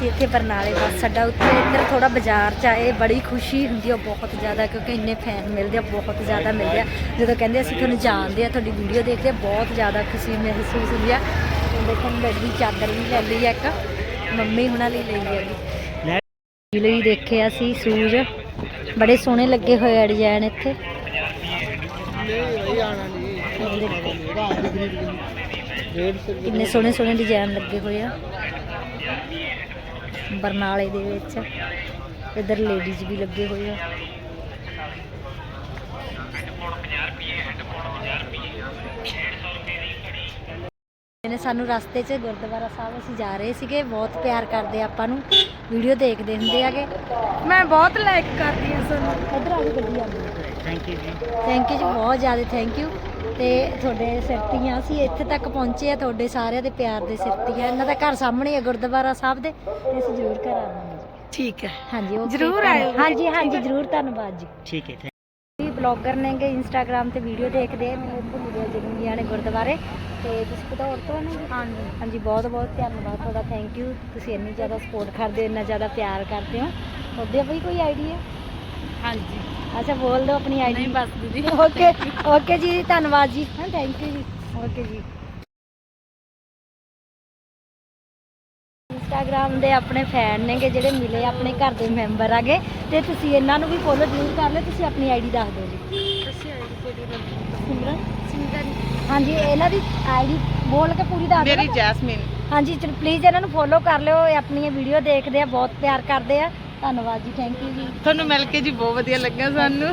ਅਸੀਂ ਇੱਥੇ ਬਰਨਾਲੇ ਬੱਸ ਅੱਡਾ ਉੱਤੇ ਇੱਧਰ ਥੋੜਾ ਬਾਜ਼ਾਰ ਚ ਆਏ ਬੜੀ ਖੁਸ਼ੀ ਹੁੰਦੀ ਆ ਬਹੁਤ ਜ਼ਿਆਦਾ, ਕਿਉਂਕਿ ਇੰਨੇ ਫੈਨ ਮਿਲਦੇ ਆ, ਬਹੁਤ ਜ਼ਿਆਦਾ ਮਿਲਦੇ ਆ। ਜਦੋਂ ਕਹਿੰਦੇ ਅਸੀਂ ਤੁਹਾਨੂੰ ਜਾਣਦੇ ਆ, ਤੁਹਾਡੀ ਵੀਡੀਓ ਦੇਖਦੇ ਆ, ਬਹੁਤ ਜ਼ਿਆਦਾ ਖੁਸ਼ੀ ਮਹਿਸੂਸ ਹੁੰਦੀ ਆ। ਤੇ ਦੇਖੋ ਮੇਰੀ ਚਾਦਰ ਵੀ ਲੈ ਲਈ ਆ ਇੱਕ, ਮੰਮੀ ਹੁਣਾਂ ਲਈ ਲਈ ਹੈਗੀ ਲਈ ਦੇਖਿਆ ਸੀ ਸ਼ੂਜ਼। ਬੜੇ ਸੋਹਣੇ ਲੱਗੇ ਹੋਏ ਆ ਡਿਜ਼ਾਈਨ ਇੱਥੇ। ਕਿੰਨੇ ਸੋਹਣੇ ਸੋਹਣੇ ਡਿਜ਼ਾਈਨ ਲੱਗੇ ਹੋਏ ਆ। ਬਰਨਾਲੇ ਦੇ ਵਿੱਚ। ਇਧਰ ਲੇਡੀਜ਼ ਵੀ ਲੱਗੇ ਹੋਏ ਆ। ਨੇ ਸਾਨੂੰ ਰਸਤੇ 'ਚ ਗੁਰਦੁਆਰਾ ਸਾਹਿਬ ਅਸੀਂ ਜਾ ਰਹੇ ਸੀਗੇ। ਬਹੁਤ ਪਿਆਰ ਕਰਦੇ ਆ ਆਪਾਂ ਨੂੰ। ਵੀਡੀਓ ਦੇਖਦੇ ਹੁੰਦੇ ਆਗੇ ਮੈਂ ਬਹੁਤ ਲਾਈਕ ਕਰਦੀ ਹਾਂ ਤੁਹਾਨੂੰ ਇਧਰ ਆ ਕੇ ਗੱਡੀ ਆਉਂਦੀ ਥੈਂਕ ਯੂ ਜੀ। ਥੈਂਕ ਯੂ ਜੀ ਬਹੁਤ ਜ਼ਿਆਦਾ ਥੈਂਕ ਯੂ ਤੇ ਤੁਹਾਡੇ ਸਿਰ ਤੀਆਂ ਅਸੀਂ ਇੱਥੇ ਤੱਕ ਪਹੁੰਚੇ ਆ ਤੁਹਾਡੇ ਸਾਰਿਆਂ ਦੇ ਪਿਆਰ ਦੇ ਸਿਰ ਤੀਆਂ ਇਹਨਾਂ ਦਾ ਘਰ ਸਾਹਮਣੇ ਹੈ ਗੁਰਦੁਆਰਾ ਸਾਹਿਬ ਦੇ ਤੇ ਅਸੀਂ ਜ਼ਰੂਰ ਘਰ ਆਵਾਂਗੇ ਠੀਕ ਹੈ। ਹਾਂਜੀ okay, ਜ਼ਰੂਰ ਆਇਓ। ਹਾਂਜੀ ਹਾਂਜੀ ਜ਼ਰੂਰ ਧੰਨਵਾਦ ਜੀ। ਠੀਕ ਹੈ ਵੀ ਬਲੌਗਰ ਨੇਗੇ ਇੰਸਟਾਗ੍ਰam ਤੇ ਵੀਡੀਓ ਦੇਖਦੇ ਆ ਭੁੱਲ ਗਿਆ ਜਗਮੀਆਂ ਨੇ ਗੁਰਦੁਆਰੇ। ਤੇ ਤੁਸੀਂ ਪਧੌੜ ਤੋਂ ਨੇ ਹਾਂਜੀ। ਹਾਂਜੀ ਬਹੁਤ ਬਹੁਤ ਧੰਨਵਾਦ ਤੁਹਾਡਾ ਥੈਂਕ ਯੂ। ਤੁਸੀਂ ਇੰਨੀ ਜ਼ਿਆਦਾ ਸਪੋਰਟ ਕਰਦੇ ਹੋ ਇੰਨਾ ਜ਼ਿਆਦਾ ਪਿਆਰ ਕਰਦੇ ਹੋ। ਉਹਦੇ ਵੀ ਕੋਈ ਆਈਡੀਆ ਹਾਂਜੀ। ਅੱਛਾ ਬੋਲ ਦਿਓ ਆਪਣੀ ਆਈਡੀ ਨਹੀਂ ਬਸ ਦੀਦੀ। ਓਕੇ ਓਕੇ ਜੀ ਧੰਨਵਾਦ ਜੀ। ਹਾਂ ਥੈਂਕ ਯੂ ਜੀ। ਓਕੇ ਜੀ। ਇੰਸਟਾਗ੍ਰam ਦੇ ਆਪਣੇ ਫੈਨ ਨੇਗੇ ਜਿਹੜੇ ਮਿਲੇ ਆਪਣੇ ਘਰ ਦੇ ਮੈਂਬਰ ਆਗੇ। ਤੇ ਤੁਸੀਂ ਇਹਨਾਂ ਨੂੰ ਵੀ ਫੋਲੋ ਜ਼ਰੂਰ ਕਰ ਲਿਓ ਤੁਸੀਂ ਆਪਣੀ ਆਈਡੀ ਦੱਸ ਦਿਓ ਜੀ। ਸਿਮਰਨ? ਸਿੰਗਰ ਹਾਂਜੀ ਇਹਨਾਂ ਦੀ ਆਈਡੀ ਬੋਲ ਕੇ ਪੂਰੀ ਦੱਸ ਦਿਓ ਮੇਰੀ ਨਾ। ਜੈਸਮਿਨ। ਹਾਂਜੀ ਚਲ ਪਲੀਜ਼ ਇਹਨਾਂ ਨੂੰ ਫੋਲੋ ਕਰ ਲਿਓ ਇਹ ਆਪਣੀਆਂ ਵੀਡੀਓ ਦੇਖਦੇ ਆ ਬਹੁਤ ਪਿਆਰ ਕਰਦੇ ਆ। ਧੰਨਵਾਦ ਜੀ ਥੈਂਕ ਯੂ ਜੀ। ਤੁਹਾਨੂੰ ਮਿਲ ਕੇ ਜੀ ਬਹੁਤ ਵਧੀਆ ਲੱਗਾ ਸਾਨੂੰ।